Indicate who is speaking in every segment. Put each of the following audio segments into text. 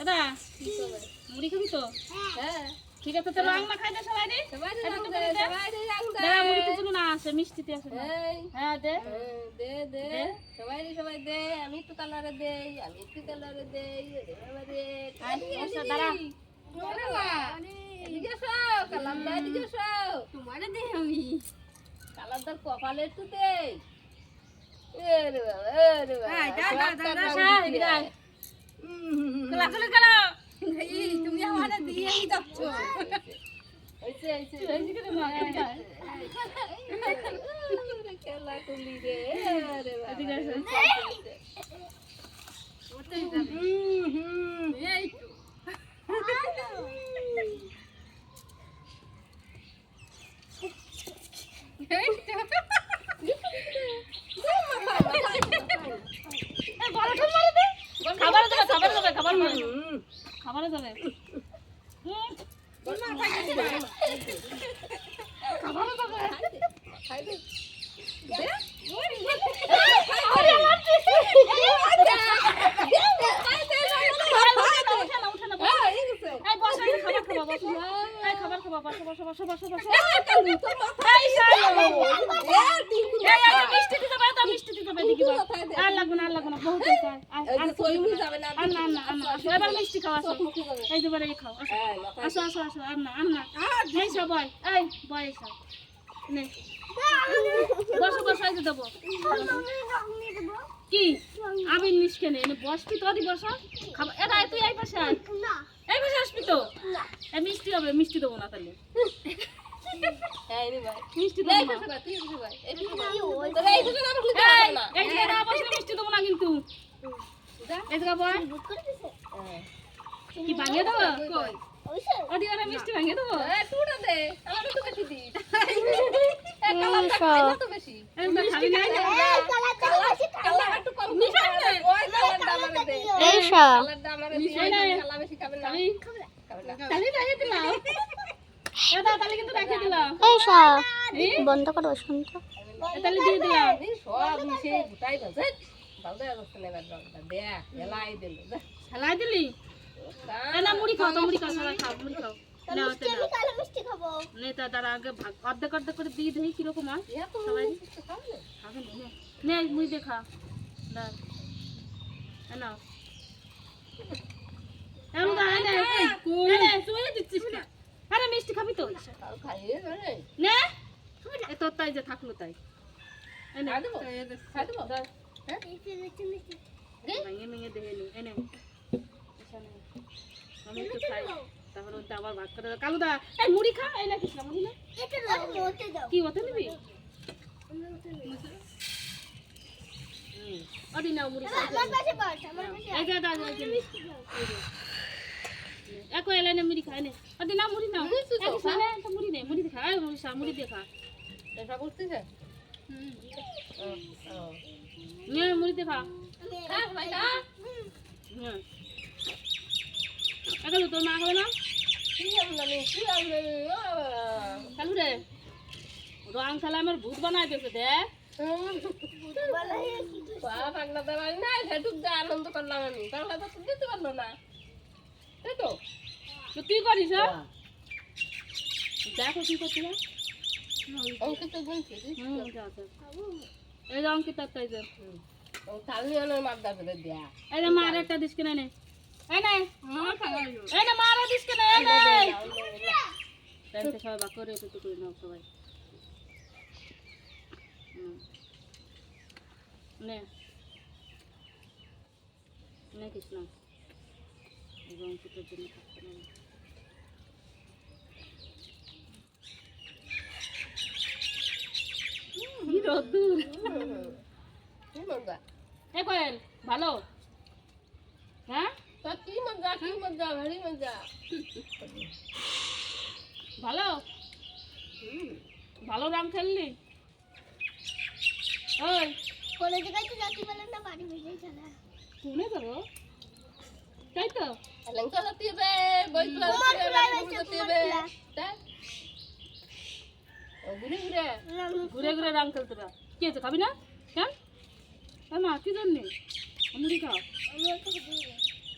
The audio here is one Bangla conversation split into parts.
Speaker 1: দাদা মুড়ি খাবি তো?
Speaker 2: হ্যাঁ
Speaker 1: ঠিক আছে তো রং মাখাই দে সবাই রে।
Speaker 2: দে
Speaker 1: দে।
Speaker 2: দে।
Speaker 1: দাদা মুড়ি তো না আছে মিষ্টিতে আছে হ্যাঁ দে।
Speaker 2: হ্যাঁ, দে দে। সবাই রে সবাই দে। আমি একটু কালারে দেই আমি একটু কালারে দেই রে বাবা, এদিকে এসো, কালার দা এদিকে এসো।
Speaker 3: তোমারে দে আমি।
Speaker 2: কালার কপালে একটু দেই। এ রে বাবা, এ রে বাবা,
Speaker 3: হ্যাঁ, দা, দা,
Speaker 1: খেলো
Speaker 3: এই, তুমি আমারে দিয়েই যাচ্ছ।
Speaker 2: খেলা করলি রে,
Speaker 3: এই তো এই তো
Speaker 1: এই বড় ঠোল মারে দে। খাবারে যাবে খাবারে যাবে খাবার যাবে খাবারে।
Speaker 2: হ্যাঁ,
Speaker 1: খাবার খাবা বস বসো বসো বসো বসো মিষ্টি দিতে পারে মিষ্টি দিতে পারে দেখি
Speaker 2: দে?
Speaker 1: আর লাগবে না আর লাগবে না বহুত এবার মিষ্টি খাও আসো। এই যে বারে এই খাও আসো। আসো আসো আর না আর না। এই সব বয় এই বয় এই সব নে। বসো বসো এই দেবো। কি? আমি নিষ্কে নেই বসবি তোরই বসো। খাবার এরা তুই এই পাশে আয়। এই পাশে আসবি তো? মিষ্টি হবে মিষ্টি দেবো না তাহলে।
Speaker 2: তো।
Speaker 1: কি ভাঙিয়ে দেবো? ওদিকে মিষ্টি ভাঙিয়ে দেবো?
Speaker 2: এই, তুইটা দে, আমার একটু বেশি দিস। এই তো বেশি।
Speaker 1: এই
Speaker 4: বন্ধ করো শুনতো।
Speaker 1: তাহলে দিয়ে দিলাম।
Speaker 2: সব মিশে গোটাই বাজে। ভালো যাচ্ছে না দেখ, এলাই দিল। দেখ।
Speaker 1: দিলি? না মুড়ি খাও তো মুড়ি খাও সবাই খাও মুড়ি খাও। না ওতে না নে তা তার আগে ভাগ অর্ধেক অর্ধেক করে দিয়ে দেখি কীরকম হয়। সবাই
Speaker 2: খাবে। না?
Speaker 1: নে। নে মুড়ি দেখা দাঁড়। নাও এমন দাঁড়া নে এই নে তুই দিচ্ছিস না আরে মিষ্টি খাবি তো
Speaker 2: আর খাইয়ে রে।
Speaker 1: নে এ তোর তাই যে থাকল তাই এই নে
Speaker 2: খাই দেবো? খাই দেবো?
Speaker 1: দাঁড়।
Speaker 2: হ্যাঁ?
Speaker 1: ভেঙে ভেঙে দেখে নি এনে এখানে। আমি একটু খাই তারপর ওটা আবার ভাগ করে দাও। কালুদা এই মুড়ি খা এই নাকি মুড়ি না। কি ওতে নিবি? ওদি নাও মুড়ি খা এই যে দাও এই যে। যে। এক এলে নে মুড়ি খাই নে। ওদি নাও মুড়ি নাও।
Speaker 2: মুড়ি তো
Speaker 1: এক মুড়ি নে মুড়ি দেখা
Speaker 2: এটা করতেছে?
Speaker 1: হুম
Speaker 2: ও, ও।
Speaker 1: নে মুড়ি দেখা
Speaker 2: খা, ভাই, খা।
Speaker 1: হুম একালু তোর মা খাবে না। কালু রে রং খেলা আমার ভূত বানাই দিয়েছে দেখ।
Speaker 2: বাবা, পাগলা তো বাড়ি নাই, সেটুক যা আনন্দ করলাম আমি। পাগলা তো দিতে পারল না। তাই তো?
Speaker 1: তো তুই করিস হ্যাঁ? দেখো কি করছিল
Speaker 2: অঙ্কিত বলছে।
Speaker 1: এই অঙ্কিত তাই যে।
Speaker 2: ও হলো মাদ্দা করে দেয়া।
Speaker 1: এই মার একটা দিস কিনে নে এই নে
Speaker 3: আমার খাওয়া হলো
Speaker 1: এই নে মার দিস কিনে এই নে
Speaker 2: দাও, দাও, দাও।
Speaker 1: তাইতে সবাই বাক করে একটু করে নাও সবাই। নে নে কৃষ্ণ এই যে জন্য থাকতে নেই কি রোদ্দুর
Speaker 2: কি মজা?
Speaker 1: এ কোয়েল ভালো হ্যাঁ
Speaker 2: তা কি মজা, কি মজা, ভারী মজা।
Speaker 1: ভালো ভালো রং খেললি ওই কোনে যাব তাই তো
Speaker 2: জাতি হবে, বই হবে, বাড়ি হবে। তাই? ঘুরে ঘুরে।
Speaker 1: ঘুরে ঘুরে রং খেলতে পার কি আছে খাবি না? কেন এ মা কি জন্যে? মুড়ি খাও।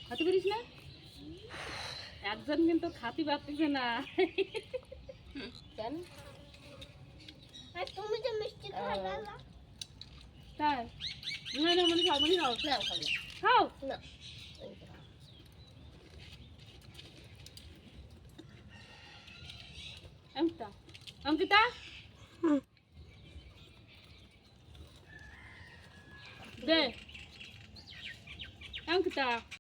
Speaker 1: খাতে পারিস না? একজন কিন্তু খাতি পারতেছে না।
Speaker 2: কেন?
Speaker 4: তুমি তো মিষ্টি
Speaker 1: তাই। না না মানে খাও মানে। খাও।
Speaker 2: না
Speaker 1: অঙ্কিতা অঙ্কিতা দে অঙ্কিতা